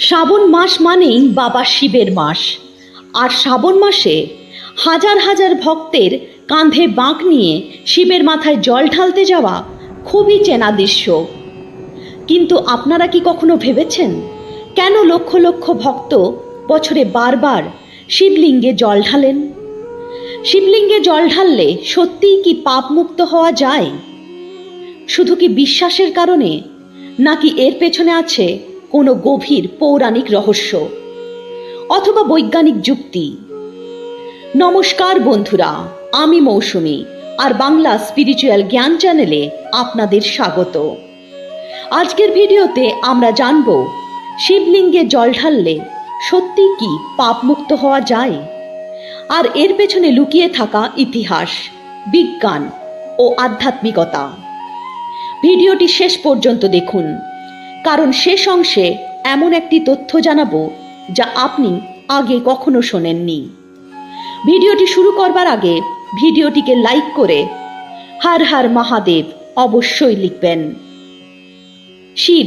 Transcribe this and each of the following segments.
শ্রাবণ মাস মানেই বাবা শিবের মাস। আর শ্রাবণ মাসে হাজার হাজার ভক্তের কাঁধে বাঁক নিয়ে শিবের মাথায় জল ঢালতে যাওয়া খুবই চেনা দৃশ্য। কিন্তু আপনারা কি কখনো ভেবেছেন, কেন লক্ষ লক্ষ ভক্ত বছরে বারবার শিবলিঙ্গে জল ঢালেন? শিবলিঙ্গে জল ঢাললে সত্যিই কি পাপমুক্ত হওয়া যায়? শুধু কি বিশ্বাসের কারণে, নাকি এর পেছনে আছে কোনো গভীর পৌরাণিক রহস্য অথবা বৈজ্ঞানিক যুক্তি। নমস্কার বন্ধুরা, আমি মৌসুমি আর বাংলা স্পিরিচুয়াল জ্ঞান চ্যানেলে আপনাদের স্বাগত। আজকের ভিডিওতে আমরা জানব, শিবলিঙ্গে জল ঢাললে সত্যি কি পাপমুক্ত হওয়া যায়? আর এর পেছনে লুকিয়ে থাকা ইতিহাস, বিজ্ঞান ও আধ্যাত্মিকতা। ভিডিওটি শেষ পর্যন্ত দেখুন। কারণ শেষ অংশে এমন একটি তথ্য জানাব যা আপনি আগে কখনো শোনেননি। ভিডিওটি শুরু করবার আগে ভিডিওটিকে লাইক করে হার হার মহাদেব অবশ্যই লিখবেন। শিব,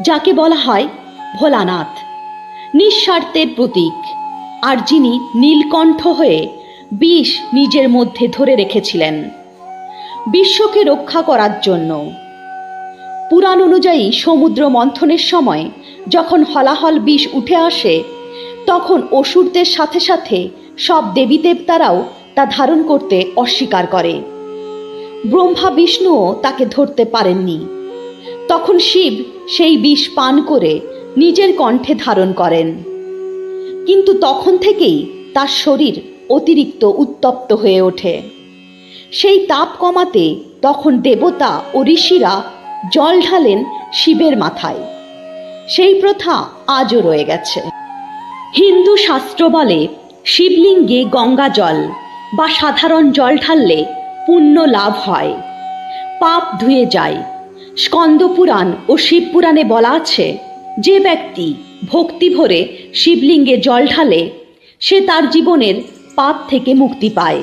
যাকে বলা হয় ভোলানাথ নিঃস্বার্থের প্রতীক, আর যিনি নীলকণ্ঠ হয়ে বিষ নিজের মধ্যে ধরে রেখেছিলেন। বিশ্বকে রক্ষা করার জন্য পুরাণ অনুযায়ী সমুদ্র মন্থনের সময় যখন হলাহল বিষ উঠে আসে, তখন অসুরদের সাথে সাথে সব দেবী দেবতারাও তা ধারণ করতে অস্বীকার করে। ব্রহ্মা বিষ্ণুও তাকে ধরতে পারেননি। তখন শিব সেই বিষ পান করে নিজের কণ্ঠে ধারণ করেন। কিন্তু তখন থেকেই তার শরীর অতিরিক্ত উত্তপ্ত হয়ে ওঠে। সেই তাপ কমাতে তখন দেবতা ও ঋষিরা জল ঢালেন শিবের মাথায়। সেই প্রথা আজও রয়ে গেছে। হিন্দু শাস্ত্র বলে, শিবলিঙ্গে গঙ্গা জল বা সাধারণ জল ঢাললে পুণ্য লাভ হয়। পাপ ধুয়ে যায়। স্কন্দপুরাণ ও শিবপুরাণে বলা আছে, যে ব্যক্তি ভক্তি ভরে শিবলিঙ্গে জল ঢালে, সে তার জীবনের পাপ থেকে মুক্তি পায়।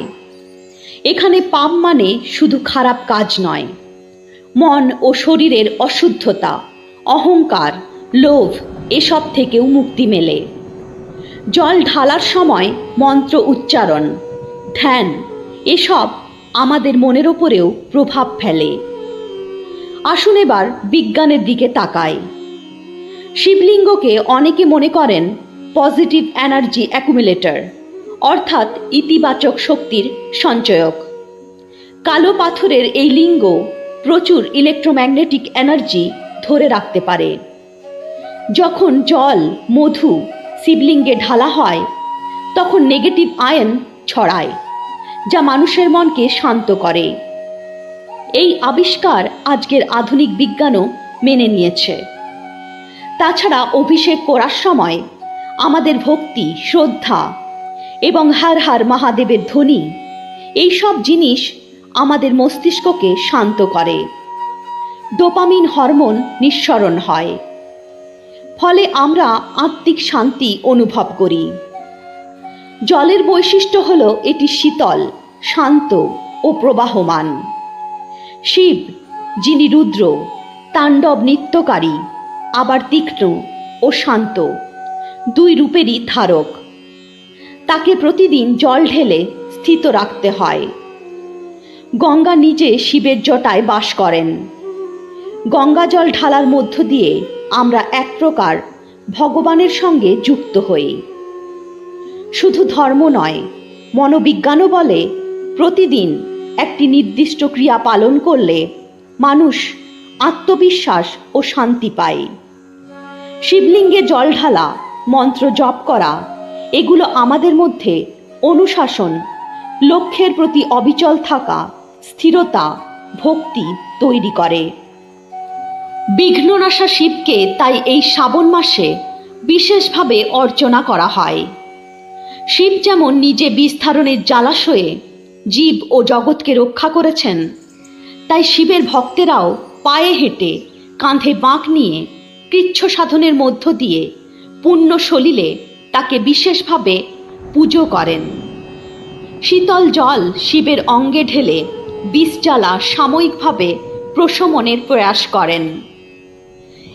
এখানে পাপ মানে শুধু খারাপ কাজ নয় মন ও শরীরের অশুদ্ধতা, অহংকার, লোভ এসব থেকেও মুক্তি মেলে। জল ঢালার সময় মন্ত্র উচ্চারণ, ধ্যান এসব আমাদের মনের ওপরেও প্রভাব ফেলে। আসুন এবার বিজ্ঞানের দিকে তাকাই। শিবলিঙ্গকে অনেকে মনে করেন পজিটিভ এনার্জি অ্যাকুমুলেটর, অর্থাৎ ইতিবাচক শক্তির সঞ্চয়ক। কালো পাথরের এই লিঙ্গ প্রচুর ইলেকট্রোম্যাগনেটিক এনার্জি ধরে রাখতে পারে। যখন জল, মধু শিবলিঙ্গে ঢালা হয়, তখন নেগেটিভ আয়ন ছড়ায়, যা মানুষের মনকে শান্ত করে। এই আবিষ্কার আজকের আধুনিক বিজ্ঞানও মেনে নিয়েছে। তাছাড়া অভিষেক করার সময় আমাদের ভক্তি, শ্রদ্ধা এবং হার হার মহাদেবের ধ্বনি, এইসব জিনিস আমাদের মস্তিষ্ককে শান্ত করে। ডোপামিন হরমোন নিঃসরণ হয়। ফলে আমরা আত্মিক শান্তি অনুভব করি। জলের বৈশিষ্ট্য হল এটি শীতল, শান্ত ও প্রবাহমান। শিব, যিনি রুদ্র, তাণ্ডব নৃত্যকারী, আবার তীক্ষ্ণ ও শান্ত, দুই রূপেরই ধারক। তাকে প্রতিদিন জল ঢেলে স্থিত রাখতে হয়। গঙ্গা নিজে শিবের জটায় বাস করেন। গঙ্গা জল ঢালার মধ্য দিয়ে আমরা এক প্রকার ভগবানের সঙ্গে যুক্ত হই। শুধু ধর্ম নয়, মনোবিজ্ঞানও বলে, প্রতিদিন একটি নির্দিষ্ট ক্রিয়া পালন করলে মানুষ আত্মবিশ্বাস ও শান্তি পায়। শিবলিঙ্গে জল ঢালা, মন্ত্র জপ করা, এগুলো আমাদের মধ্যে অনুশাসন, লক্ষ্যের প্রতি অবিচল থাকা স্থিরতা, ভক্তি তৈরি করে। বিঘ্ননাশা শিবকে তাই এই শ্রাবণ মাসে বিশেষভাবে অর্চনা করা হয়। শিব যেমন নিজে বিস্তারণের জ্বালাশয়ে জীব ও জগৎকে রক্ষা করেছেন, তাই শিবের ভক্তেরাও পায়ে হেঁটে কাঁধে বাঁক নিয়ে কৃচ্ছ সাধনের মধ্য দিয়ে পুণ্য সলিলে তাকে বিশেষভাবে পুজো করেন। শীতল জল শিবের অঙ্গে ঢেলে বিষ জ্বালা সাময়িকভাবে প্রশমনের প্রয়াস করেন।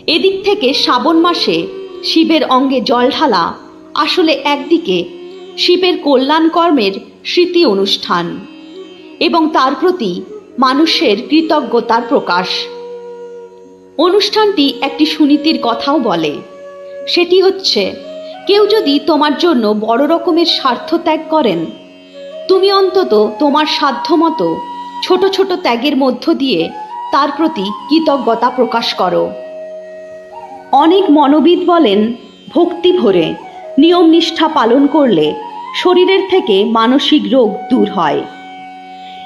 এদিক থেকে শ্রাবণ মাসে শিবের অঙ্গে জল ঢালা আসলে একদিকে শিবের কল্যাণ কর্মের স্মৃতি অনুষ্ঠান এবং তার প্রতি মানুষের কৃতজ্ঞতার প্রকাশ। অনুষ্ঠানটি একটি সুনীতির কথাও বলে, সেটি হচ্ছে, কেউ যদি তোমার জন্য বড় রকমের স্বার্থ ত্যাগ করেন, তুমি অন্তত তোমার সাধ্যমতো ছোট ছোট ত্যাগের মধ্য দিয়ে তার প্রতি কৃতজ্ঞতা প্রকাশ করো। অনেক মনোবিদ বলেন, ভক্তি ভরে নিয়ম নিষ্ঠা পালন করলে শরীরের থেকে মানসিক রোগ দূর হয়।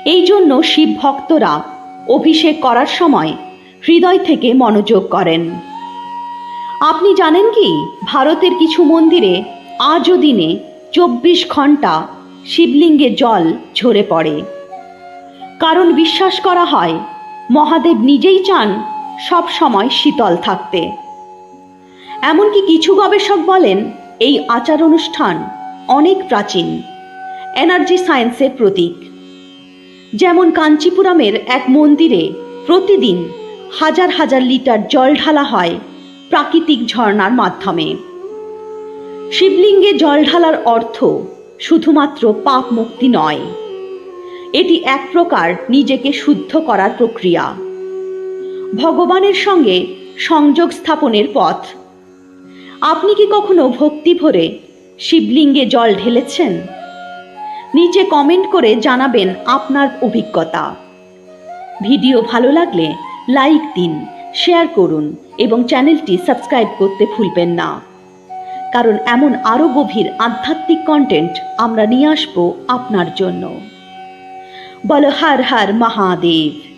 এই জন্য শিব ভক্তরা অভিষেক করার সময় হৃদয় থেকে মনোযোগ করেন। আপনি জানেন কি, ভারতের কিছু মন্দিরে আজও দিনে চব্বিশ ঘণ্টা শিবলিঙ্গে জল ঝরে পড়ে। কারণ বিশ্বাস করা হয়, মহাদেব নিজেই চান সব সময় শীতল থাকতে। এমনকি কিছু গবেষক বলেন, এই আচার অনুষ্ঠান অনেক প্রাচীন, এনার্জি সায়েন্সের প্রতীক। যেমন কাঞ্চিপুরমের এক মন্দিরে প্রতিদিন হাজার হাজার লিটার জল ঢালা হয় প্রাকৃতিক ঝর্ণার মাধ্যমে। শিবলিঙ্গে জল ঢালার অর্থ শুধুমাত্র পাপ মুক্তি নয় এটি এক প্রকার নিজেকে শুদ্ধ করার প্রক্রিয়া। ভগবানের সঙ্গে সংযোগ স্থাপনের পথ। আপনি কি কখনো ভক্তি ভরে শিবলিঙ্গে জল ঢেলেছেন? নিচে কমেন্ট করে জানাবেন আপনার অভিজ্ঞতা। ভিডিও ভালো লাগলে লাইক দিন শেয়ার করুন এবং চ্যানেলটি সাবস্ক্রাইব করতে ভুলবেন না। কারণ এমন আরও গভীর আধ্যাত্মিক কন্টেন্ট আমরা নিয়ে আসব আপনার জন্য। বলো হর হর মহাদেব